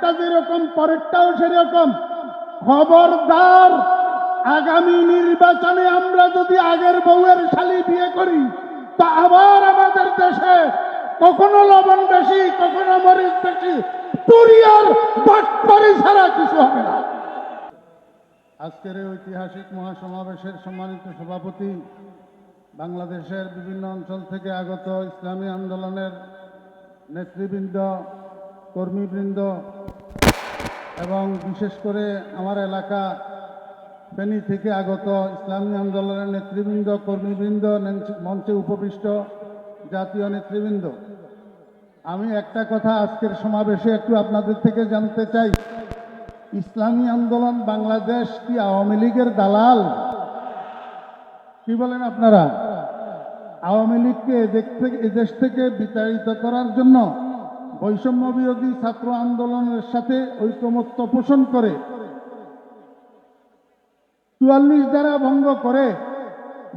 আগেরটা যেরকম, পরেরটাও সেরকম। খবরদার, আগামী নির্বাচনে আমরা যদি আগের বউয়ের শালি বিয়ে করি, তা আবার আমাদের দেশে কখনো লবণ বেশি, কখনো মরিচ বেশি তুরিয়ার বাটপারি ছাড়া কিছু হবে না। আজকের ঐতিহাসিক মহাসমাবেশের সম্মানিত সভাপতি বাংলাদেশের বিভিন্ন অঞ্চল থেকে আগত ইসলামী আন্দোলনের নেতৃবৃন্দ, কর্মীবৃন্দ এবং বিশেষ করে আমার এলাকা ফেনী থেকে আগত ইসলামী আন্দোলনের নেতৃবৃন্দ, কর্মীবৃন্দ মঞ্চে উপবিষ্ট জাতীয় নেতৃবৃন্দ। আমি একটা কথা আজকের সমাবেশে একটু আপনাদের থেকে জানতে চাই। ইসলামী আন্দোলন বাংলাদেশ কি আওয়ামী লীগের দালাল? কি বলেন আপনারা? আওয়ামী লীগকে এদেশ থেকে বিতাড়িত করার জন্য বৈষম্য বিরোধী ছাত্র আন্দোলনের সাথে ঐকমত্য পোষণ করে। চুয়াল্লিশ দ্বারা ভঙ্গ করে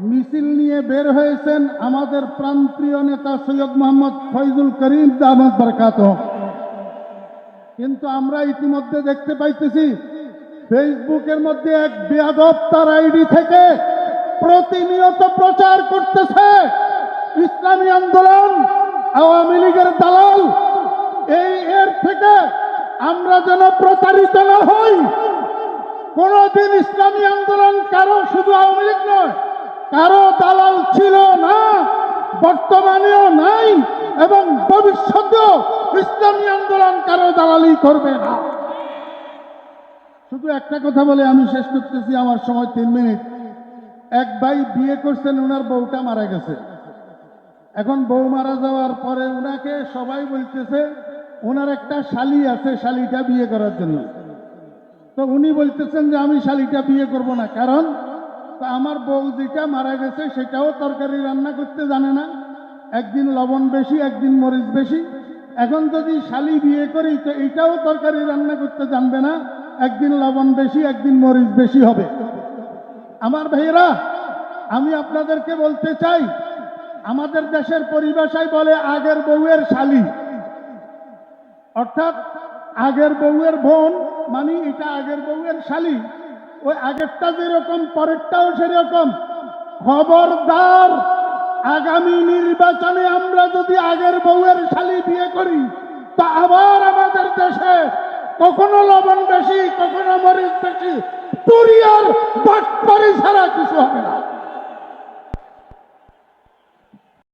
মিছিল নিয়ে বের হয়েছেন আমাদের প্রান্তীয় নেতা সৈয়দ মোহাম্মদ ফৈজুল করিম দামদ বরকাত। কিন্তু আমরা ইতিমধ্যে দেখতে পাইতেছি, ফেসবুকের মধ্যে এক বেয়াদব তার আইডি থেকে প্রতিনিয়ত প্রচার করতেছে। ইসলামী আন্দোলন, আওয়ামী লীগের দালাল থেকে আমরা যেন প্রতারিত না হই। কোনদিন ইসলামী আন্দোলন কারও শুধু আওয়ামী লীগ নয়, কারও দালাল ছিল না, বর্তমানেও নাই এবং ভবিষ্যতেও ইসলামী আন্দোলন কারও দালালি করবে না। শুধু একটা কথা বলে আমি শেষ করতেছি, আমার সময় তিন মিনিট। এক ভাই বিয়ে করছেন ওনার বউটা মারা গেছে। এখন বউ মারা যাওয়ার পরে উনাকে সবাই বলতেছে ওনার একটা শালি আছে, শালিটা বিয়ে করার জন্য। তো উনি বলতেছেন যে, আমি শালিটা বিয়ে করব না। কারণ, তো আমার বউ যেটা মারা গেছে, সেটাও তরকারি রান্না করতে জানে না। একদিন লবণ বেশি, একদিন মরিচ বেশি। এখন যদি শালি বিয়ে করি, তো এটাও তরকারি রান্না করতে জানবে না। একদিন লবণ বেশি, একদিন মরিচ বেশি হবে। আমার ভাইয়েরা, আমি আপনাদেরকে বলতে চাই, আমাদের দেশের পরিভাষায় বলে আগের বউয়ের শালি। অর্থাৎ আগের বউয়ের বোন মানে এটা আগের বউয়ের শালি, ওই আগেরটা যেরকম, পরেরটাও সেরকম। খবরদার, আগামী নির্বাচনে আমরা যদি আগের বউয়ের শালি বিয়ে করি, তা আবার আমাদের দেশে কখনো লবণ বেশি, কখনো মরিচ বেশি তুরিয়ার বাটপারি ছাড়া কিছু হবে না।